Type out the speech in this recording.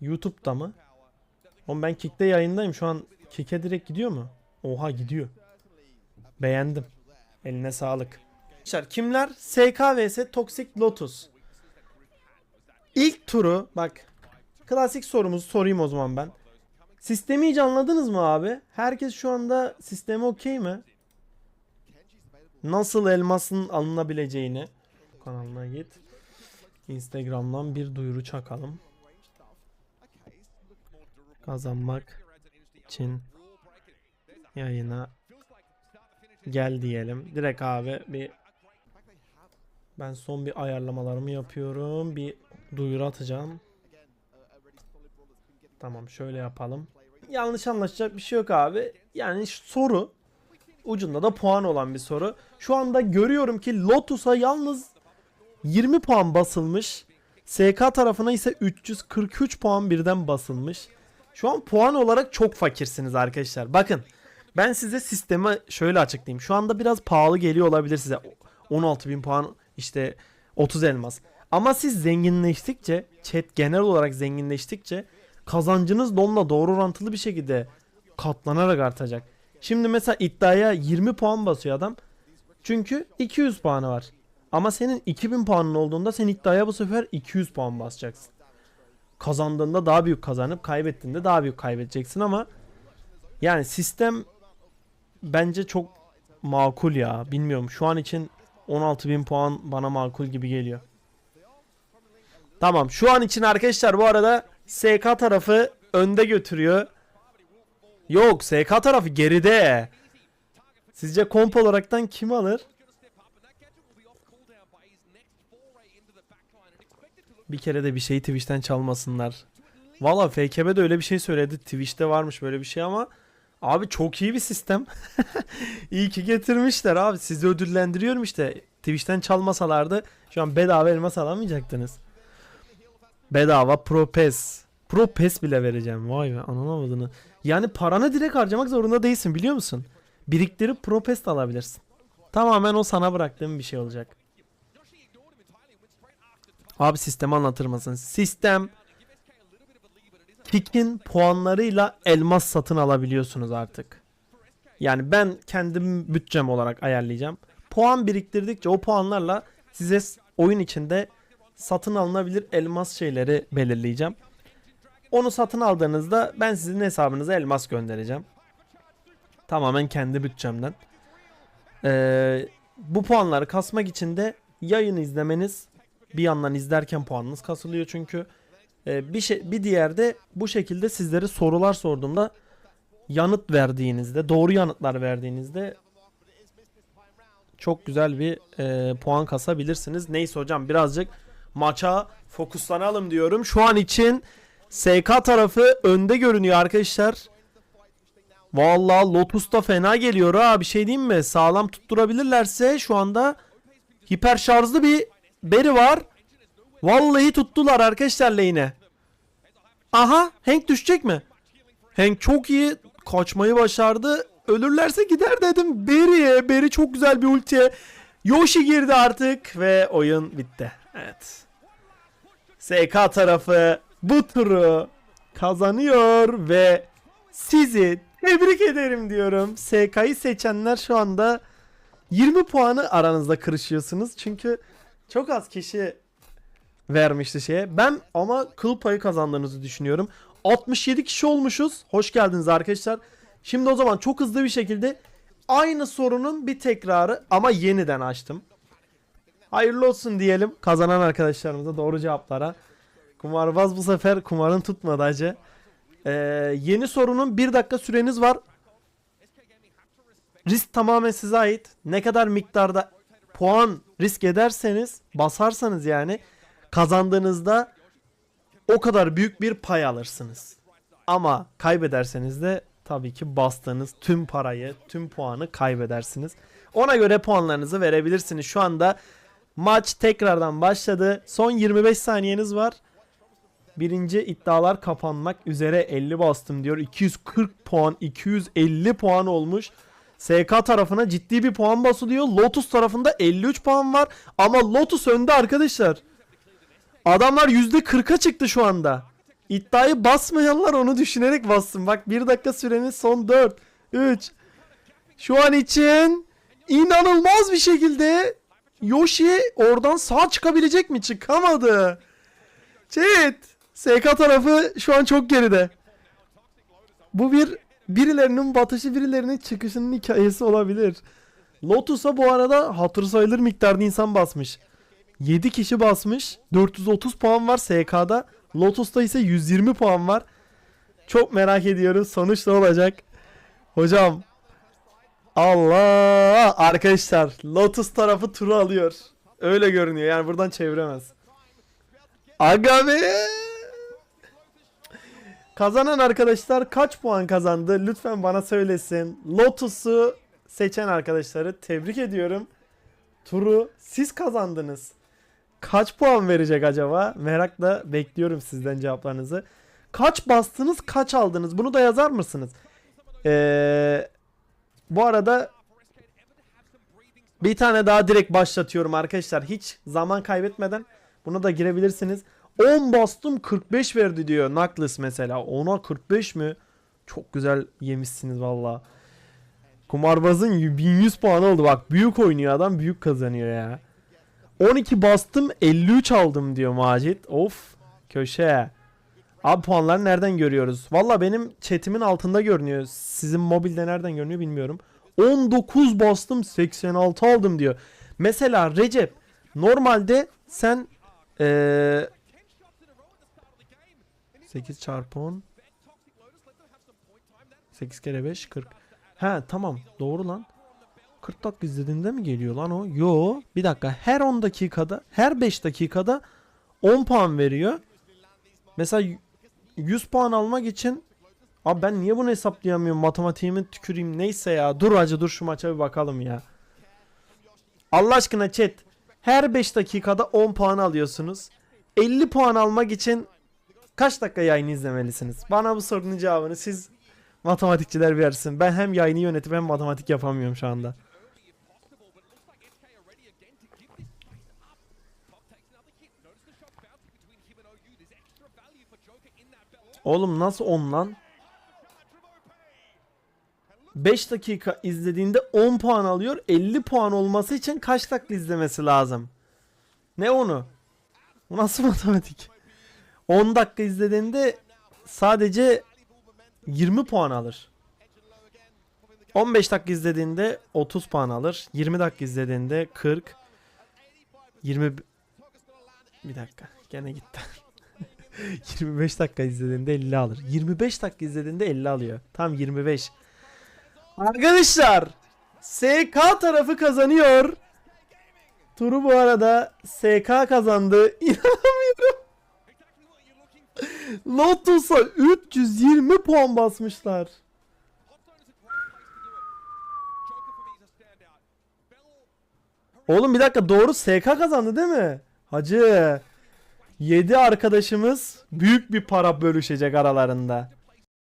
YouTube'da mı? Oğlum ben Kick'te yayındayım. Şu an Kick'e direkt gidiyor mu? Oha gidiyor. Beğendim. Eline sağlık. Arkadaşlar kimler? SK vs Toxic Lotus. İlk turu bak. Klasik sorumuzu sorayım o zaman ben. Sistemi iyice anladınız mı abi? Herkes şu anda sistemi okey mi? Nasıl elmasın alınabileceğini. Kanalına git. Instagram'dan bir duyuru çakalım. Kazanmak için yayına gel diyelim. Direkt abi bir ben son bir ayarlamalarımı yapıyorum. Bir duyuru atacağım. Tamam şöyle yapalım. Yanlış anlaşacak bir şey yok abi. Yani soru ucunda da puan olan bir soru. Şu anda görüyorum ki Lotus'a yalnız 20 puan basılmış. SK tarafına ise 343 puan birden basılmış. Şu an puan olarak çok fakirsiniz arkadaşlar. Bakın ben size sistemi şöyle açıklayayım. Şu anda biraz pahalı geliyor olabilir size. 16.000 puan işte 30 elmas. Ama siz zenginleştikçe, chat genel olarak zenginleştikçe kazancınız da onunla doğru orantılı bir şekilde katlanarak artacak. Şimdi mesela iddiaya 20 puan basıyor adam. Çünkü 200 puanı var. Ama senin 2000 puanın olduğunda sen iddiaya bu sefer 200 puan basacaksın. Kazandığında daha büyük kazanıp kaybettiğinde daha büyük kaybedeceksin ama yani sistem bence çok makul ya. Bilmiyorum şu an için 16.000 puan bana makul gibi geliyor. Tamam şu an için arkadaşlar bu arada SK tarafı önde götürüyor. Yok SK tarafı geride. Sizce komp olaraktan kim alır? Bir kere de bir şeyi Twitch'ten çalmasınlar. Valla FKB de öyle bir şey söyledi. Twitch'te varmış böyle bir şey ama abi çok iyi bir sistem. iyi ki getirmişler abi. Sizi ödüllendiriyorum işte. Twitch'ten çalmasalardı şu an bedava elmas alamayacaktınız. Bedava Pro PES. Pro PES bile vereceğim. Vay be anlamamadığını. Yani paranı direkt harcamak zorunda değilsin biliyor musun? Biriktirip Pro PES de alabilirsin. Tamamen o sana bıraktığım bir şey olacak. Abi sistemi anlatır mısın? Sistem Kick'in puanlarıyla elmas satın alabiliyorsunuz artık. Yani ben kendim bütçem olarak ayarlayacağım. Puan biriktirdikçe o puanlarla size oyun içinde satın alınabilir elmas şeyleri belirleyeceğim. Onu satın aldığınızda ben sizin hesabınıza elmas göndereceğim. Tamamen kendi bütçemden. Ee, bu puanları kasmak için de yayın izlemeniz bir yandan izlerken puanınız kasılıyor çünkü Ee, bir şey bir diğer de bu şekilde sizlere sorular sorduğumda yanıt verdiğinizde doğru yanıtlar verdiğinizde çok güzel bir e, puan kasabilirsiniz. Neyse hocam birazcık maça fokuslanalım diyorum. Şu an için SK tarafı önde görünüyor arkadaşlar. Vallahi Lotus da fena geliyor ha bir şey diyeyim mi? Sağlam tutturabilirlerse şu anda hiper şarjlı bir beri var. Vallahi tuttular arkadaşlar lane'e. Aha Hank düşecek mi? Hank çok iyi kaçmayı başardı. Ölürlerse gider dedim. Berry'e. Berry çok güzel bir ultiye. Yoshi girdi artık ve oyun bitti. Evet. SK tarafı bu turu kazanıyor ve sizi tebrik ederim diyorum. SK'yı seçenler şu anda 20 puanı aranızda kırışıyorsunuz. Çünkü çok az kişi vermişti şeye. Ben ama kıl payı kazandığınızı düşünüyorum. 67 kişi olmuşuz. Hoş geldiniz arkadaşlar. Şimdi o zaman çok hızlı bir şekilde aynı sorunun bir tekrarı ama yeniden açtım. Hayırlı olsun diyelim kazanan arkadaşlarımıza doğru cevaplara. Kumarbaz bu sefer kumarın tutmadı acı. Ee, yeni sorunun bir dakika süreniz var. Risk tamamen size ait. Ne kadar miktarda puan risk ederseniz basarsanız yani kazandığınızda o kadar büyük bir pay alırsınız. Ama kaybederseniz de tabii ki bastığınız tüm parayı, tüm puanı kaybedersiniz. Ona göre puanlarınızı verebilirsiniz. Şu anda maç tekrardan başladı. Son 25 saniyeniz var. Birinci iddialar kapanmak üzere 50 bastım diyor. 240 puan, 250 puan olmuş. SK tarafına ciddi bir puan basılıyor. Lotus tarafında 53 puan var. Ama Lotus önde arkadaşlar. Adamlar %40'a çıktı şu anda. İddiayı basmayanlar onu düşünerek bassın. Bak 1 dakika süreniz son 4, 3. Şu an için inanılmaz bir şekilde Yoshi oradan sağ çıkabilecek mi? Çıkamadı. Chat. SK tarafı şu an çok geride. Bu bir birilerinin batışı birilerinin çıkışının hikayesi olabilir. Lotus'a bu arada hatır sayılır miktarda insan basmış. 7 kişi basmış. 430 puan var SK'da. Lotus'ta ise 120 puan var. Çok merak ediyoruz. Sonuç ne olacak? Hocam. Allah! Arkadaşlar Lotus tarafı turu alıyor. Öyle görünüyor. Yani buradan çeviremez. Aga be! Kazanan arkadaşlar kaç puan kazandı? Lütfen bana söylesin. Lotus'u seçen arkadaşları tebrik ediyorum. Turu siz kazandınız. Kaç puan verecek acaba? Merakla bekliyorum sizden cevaplarınızı. Kaç bastınız, kaç aldınız? Bunu da yazar mısınız? Ee, bu arada bir tane daha direkt başlatıyorum arkadaşlar. Hiç zaman kaybetmeden bunu da girebilirsiniz. 10 bastım 45 verdi diyor Knuckles mesela. 10'a 45 mi? Çok güzel yemişsiniz valla. Kumarbazın 1100 puan oldu bak. Büyük oynuyor adam büyük kazanıyor ya. 12 bastım 53 aldım diyor Macit. Of köşe. Abi puanları nereden görüyoruz? Valla benim chatimin altında görünüyor. Sizin mobilde nereden görünüyor bilmiyorum. 19 bastım 86 aldım diyor. Mesela Recep normalde sen ee, 8 çarpı 10 8 kere 5 40 He tamam. Doğru lan. 40 dakika izlediğinde mi geliyor lan o? Yo. Bir dakika. Her 10 dakikada her 5 dakikada 10 puan veriyor. Mesela y- 100 puan almak için Abi ben niye bunu hesaplayamıyorum? Matematiğimi tüküreyim. Neyse ya. Dur acı dur şu maça bir bakalım ya. Allah aşkına chat. Her 5 dakikada 10 puan alıyorsunuz. 50 puan almak için kaç dakika yayını izlemelisiniz? Bana bu sorunun cevabını siz matematikçiler versin. Ben hem yayını yönetip hem matematik yapamıyorum şu anda. Oğlum nasıl 10 lan? 5 dakika izlediğinde 10 puan alıyor. 50 puan olması için kaç dakika izlemesi lazım? Ne onu? Bu nasıl matematik? 10 dakika izlediğinde sadece 20 puan alır. 15 dakika izlediğinde 30 puan alır. 20 dakika izlediğinde 40 20 bir dakika gene gitti. 25 dakika izlediğinde 50 alır. 25 dakika izlediğinde 50 alıyor. Tam 25. Arkadaşlar SK tarafı kazanıyor. Turu bu arada SK kazandı. İnanamıyorum. Lotus'a 320 puan basmışlar. Oğlum bir dakika doğru SK kazandı değil mi? Hacı 7 arkadaşımız büyük bir para bölüşecek aralarında.